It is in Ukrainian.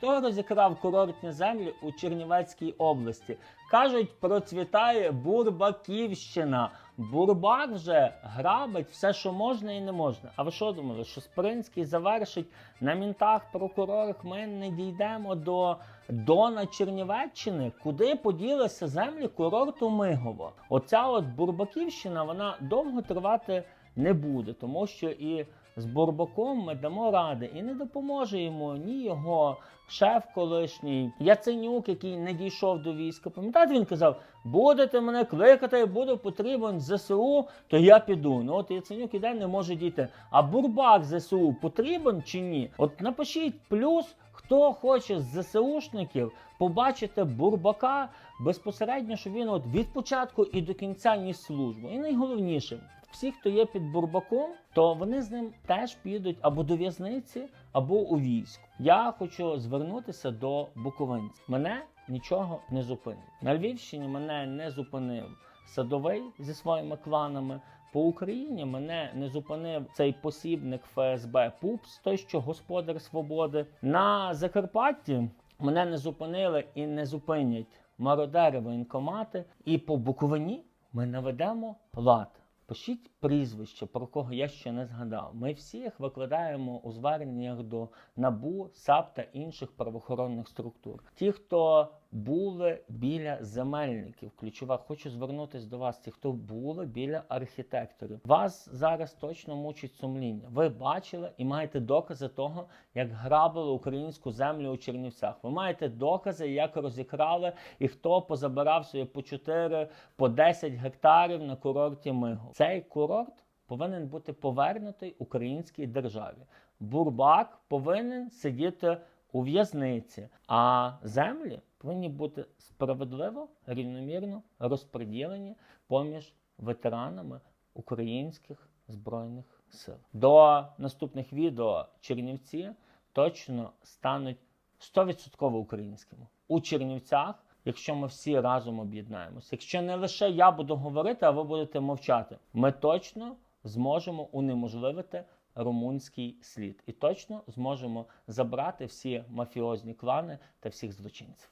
Хто розікрав курортні землі у Чернівецькій області? Кажуть, процвітає Бурбаківщина. Бурбак вже грабить все, що можна і не можна. А ви що думали, що Спринський завершить на мінтах прокурорах? Ми не дійдемо до Дона Чернівеччини, куди поділися землі курорту Мигово. Оця от Бурбаківщина вона довго тривати не буде, тому що і з Бурбаком ми дамо ради, і не допоможе йому ні його шеф колишній Яценюк, який не дійшов до війська. Пам'ятаєте, він казав: будете мене кликати, буду потрібен ЗСУ, то я піду. Ну от Яценюк іде, не може дійти. А Бурбак ЗСУ потрібен чи ні? От напишіть плюс. Хто хоче з ЗСУшників побачити Бурбака безпосередньо, що він от від початку і до кінця ніс службу. І найголовніше, всі, хто є під Бурбаком, то вони з ним теж підуть або до в'язниці, або у військо. Я хочу звернутися до буковинців. Мене нічого не зупинить. На Львівщині мене не зупинив садовий зі своїми кланами. По Україні мене не зупинив цей посібник ФСБ Пупс, той, що господар свободи. На Закарпатті мене не зупинили і не зупинять мародери воєнкомати. І по Буковині ми наведемо лад. Пишіть прізвище, про кого я ще не згадав. Ми всіх викладаємо у зверненнях до НАБУ, САП та інших правоохоронних структур. Ті, хто були біля земельників, ключова, хочу звернутися до вас. Ті, хто були біля архітекторів, вас зараз точно мучить сумління. Ви бачили і маєте докази того, як грабили українську землю у Чернівцях. Ви маєте докази, як розікрали і хто позабирав собі по 4, по 10 гектарів на курорті Миго. Цей курорт повинен бути повернутий українській державі. Бурбак повинен сидіти у в'язниці, а землі повинні бути справедливо, рівномірно розподілені поміж ветеранами українських збройних сил. До наступних відео Чернівці точно стануть 100% українськими у Чернівцях. Якщо ми всі разом об'єднаємося, якщо не лише я буду говорити, а ви будете мовчати, ми точно зможемо унеможливити румунський слід і точно зможемо забрати всі мафіозні клани та всіх злочинців.